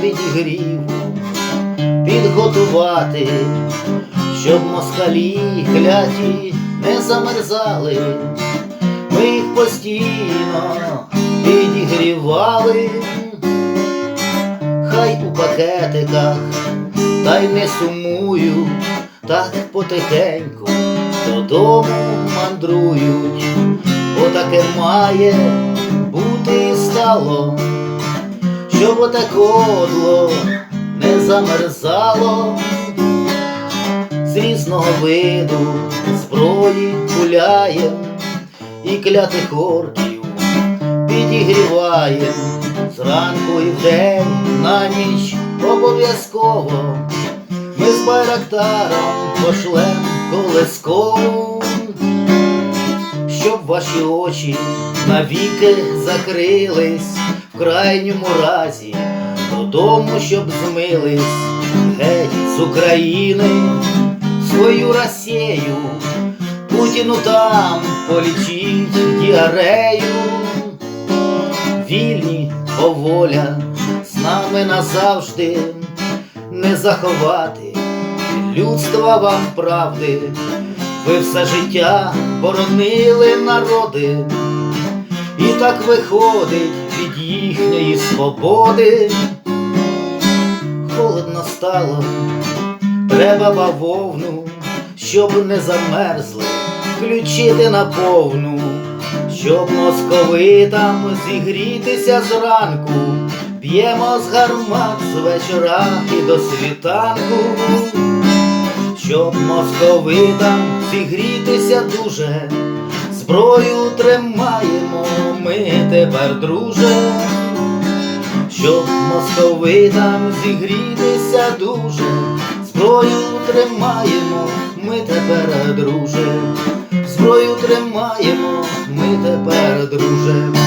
підігріву підготувати, щоб москалі кляті не замерзали. Ми їх постійно підігрівали, хай у пакетиках, та й не сумують, так потихеньку додому мандрують, бо таке має стало, щоб оте кодло не замерзало з різного виду зброї гуляє і клятих орків підігріває зранку і вдень на ніч обов'язково. Ми з байрактаром пошлем колескову, щоб ваші очі навіки закрились в крайньому разі, додому, щоб змились геть з України свою Росію, Путіну там полічить діарею, вільні поволя з нами назавжди не заховати. Людства вам правди, ви все життя боронили народи, і так виходить від їхньої свободи. Холодно стало, треба бавовну, щоб не замерзли, включити на повну, щоб московитам зігрітися зранку. П'ємо з гармат з вечора і до світанку, щоб московитам зігрітися дуже, зброю тримаємо ми тепер, друже, щоб московитам зігрітися дуже, зброю тримаємо ми тепер, друже, зброю тримаємо ми тепер, друже.